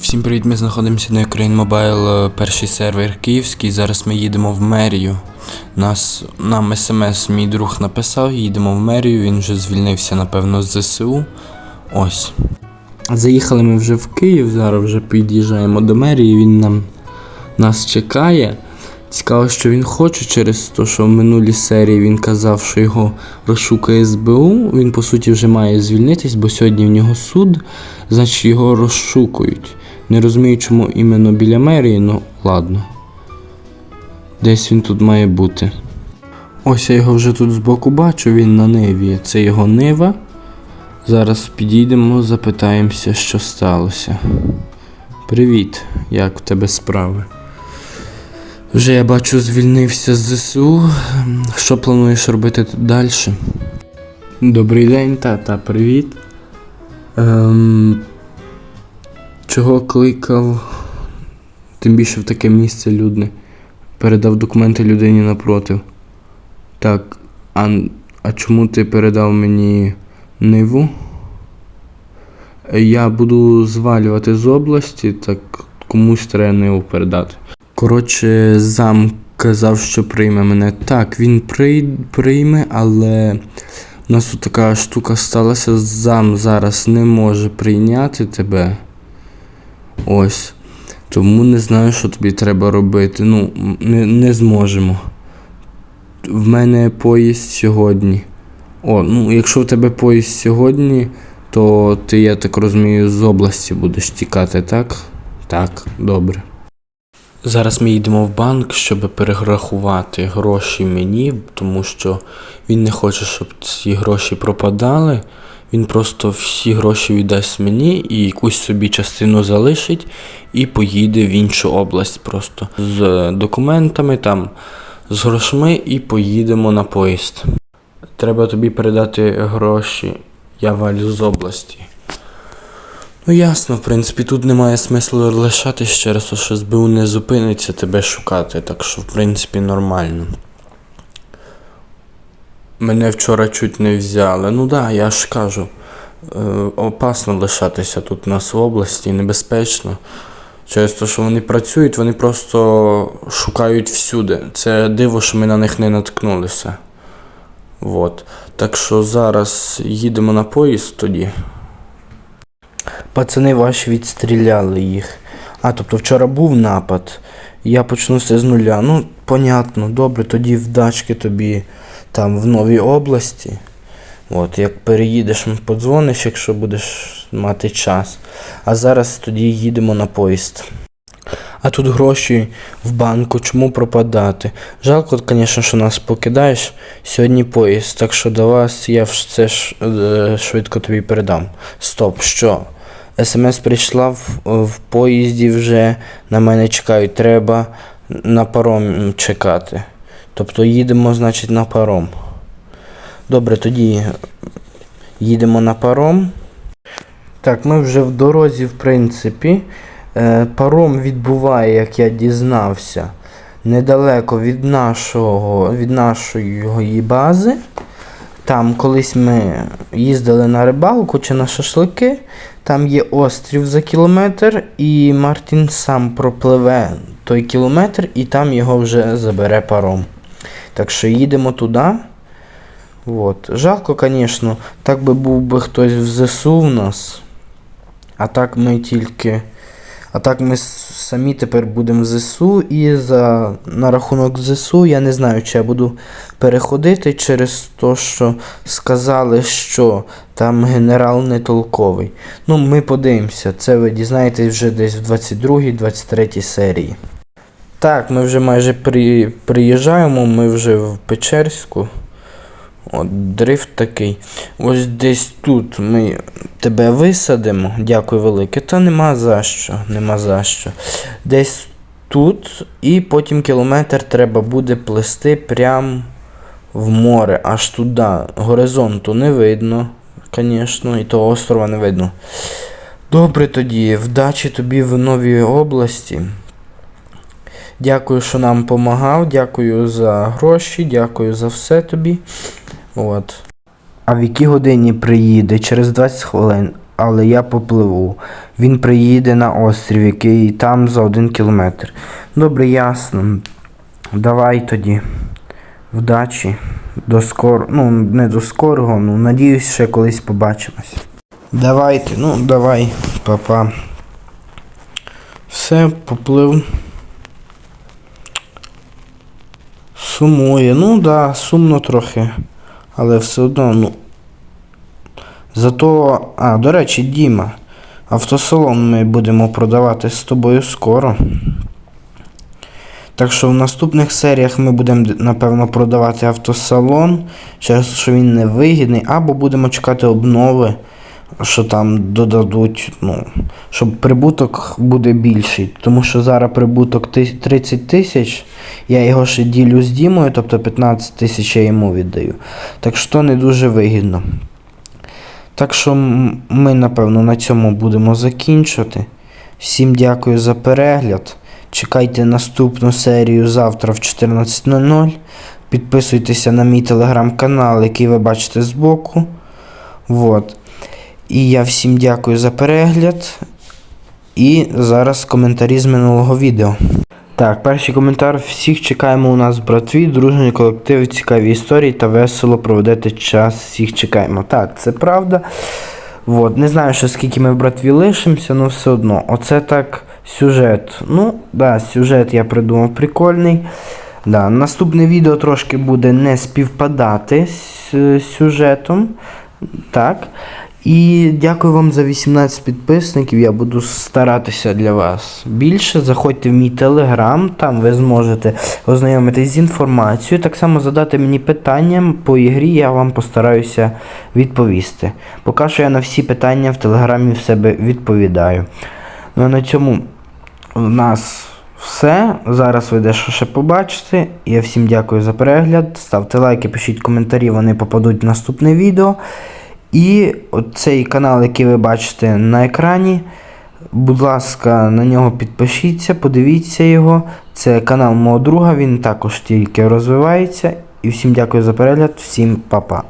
Всім привіт, ми знаходимося на Ukraine Mobile, е, перший сервер київський. Зараз ми їдемо в мерію. Нас, нам смс мій друг написав, їдемо в мерію, він вже звільнився, напевно, з ЗСУ. Ось. Заїхали ми вже в Київ, зараз вже під'їжджаємо до мерії, він нам нас чекає. Цікаво, що він хоче через те, що в минулій серії він казав, що його розшукає СБУ. Він по суті вже має звільнитись, бо сьогодні в нього суд, значить його розшукують. Не розумію, чому іменно біля мерії, ну ладно. Десь він тут має бути. Ось я його вже тут збоку бачу, він на ниві. Це його нива. Зараз підійдемо, запитаємося, що сталося. Привіт, як в тебе справи? Вже я бачу, звільнився з ЗСУ. Що плануєш робити далі? Добрий день, тата, привіт. Ем, чого кликав? Тим більше в таке місце людне. Передав документи людині напротив. Так, а, а чому ти передав мені ниву? Я буду звалювати з області, так комусь треба ниву передати. Коротше, зам казав, що прийме мене. Так, він прий- прийме, але у нас тут така штука сталася. Зам зараз не може прийняти тебе. Ось. Тому не знаю, що тобі треба робити. Ну, не, не зможемо. В мене поїзд сьогодні. О, ну якщо в тебе поїзд сьогодні, то ти, я так розумію, з області будеш тікати, так? Так, добре. Зараз ми їдемо в банк, щоб перерахувати гроші мені, тому що він не хоче, щоб ці гроші пропадали. Він просто всі гроші віддасть мені і якусь собі частину залишить і поїде в іншу область просто з документами, там, з грошми і поїдемо на поїзд. Треба тобі передати гроші. Я валю з області. Ну ясно, в принципі, тут немає смислу лишатись через те, що СБУ не зупиниться тебе шукати, так що, в принципі, нормально. Мене вчора чуть не взяли. Ну да, я ж кажу. Е, опасно лишатися тут у нас в області, небезпечно. Через те, що вони працюють, вони просто шукають всюди. Це диво, що ми на них не наткнулися. Вот. Так що зараз їдемо на поїзд тоді. Пацани ваші відстріляли їх. А, тобто вчора був напад. Я почну все з нуля. Ну, понятно, добре, тоді вдачки тобі там в новій області. От, як переїдеш, подзвониш, якщо будеш мати час. А зараз тоді їдемо на поїзд. А тут гроші в банку, чому пропадати? Жалко, звісно, що нас покидаєш. Сьогодні поїзд, так що до вас я все е, швидко тобі передам. Стоп, що? СМС прийшла в, в поїзді вже на мене чекають. Треба на паром чекати. Тобто їдемо, значить, на паром. Добре, тоді їдемо на паром. Так, ми вже в дорозі, в принципі. Е, паром відбуває, як я дізнався, недалеко від нашого, від нашої бази. Там колись ми їздили на рибалку чи на шашлики. Там є острів за кілометр, і Мартін сам пропливе той кілометр, і там його вже забере паром. Так що їдемо туди. От. Жалко, звісно, так би був би хтось в ЗСУ в нас. А так ми тільки. А так ми самі тепер будемо в ЗСУ, і за на рахунок ЗСУ я не знаю, чи я буду переходити через те, що сказали, що там генерал не толковий. Ну, ми подивимося, це ви дізнаєтесь вже десь в 22-23 серії. Так, ми вже майже при, приїжджаємо, ми вже в Печерську. От, дрифт такий. Ось десь тут ми тебе висадимо. Дякую велике. Та нема за що, нема за що. Десь тут, і потім кілометр треба буде плести прям в море, аж туди. Горизонту не видно, звісно, і того острова не видно. Добре тоді, вдачі тобі в новій області. Дякую, що нам допомагав, дякую за гроші, дякую за все тобі. От. А в якій годині приїде? Через 20 хвилин. але я попливу. Він приїде на острів, який там за один кілометр. Добре, ясно. Давай тоді. Вдачі. До скоро. Ну, не до скорого, ну надіюсь, ще колись побачимось. Давайте, ну давай, папа. Все, поплив. Сумує. Ну да, сумно трохи. Але все одно, ну. Зато. А, до речі, Діма. Автосалон ми будемо продавати з тобою скоро. Так що в наступних серіях ми будемо, напевно, продавати автосалон, через що він не вигідний, або будемо чекати обнови, що там додадуть, ну, щоб прибуток буде більший. Тому що зараз прибуток 30 тисяч, я його ще ділю з Дімою, тобто 15 тисяч я йому віддаю. Так що не дуже вигідно. Так що ми, напевно, на цьому будемо закінчувати. Всім дякую за перегляд. Чекайте наступну серію завтра в 14.00. Підписуйтеся на мій телеграм-канал, який ви бачите збоку. Вот. І я всім дякую за перегляд. І зараз коментарі з минулого відео. Так, перший коментар. Всіх чекаємо у нас в братві, дружній колектив, цікаві історії та весело проведете час. Всіх чекаємо. Так, це правда. Вот. Не знаю, що скільки ми в братві лишимося, але все одно. Оце так сюжет. Ну, да, сюжет я придумав прикольний. Да, наступне відео трошки буде не співпадати з е, сюжетом. Так. І дякую вам за 18 підписників. Я буду старатися для вас більше. Заходьте в мій телеграм, там ви зможете ознайомитись з інформацією. Так само задати мені питання по ігрі, я вам постараюся відповісти. Поки що я на всі питання в телеграмі в себе відповідаю. Ну а на цьому у нас все. Зараз ви дещо ще побачите. Я всім дякую за перегляд. Ставте лайки, пишіть коментарі, вони попадуть в наступне відео. І цей канал, який ви бачите на екрані, будь ласка, на нього підпишіться, подивіться його. Це канал мого друга, він також тільки розвивається. І всім дякую за перегляд, всім па-па.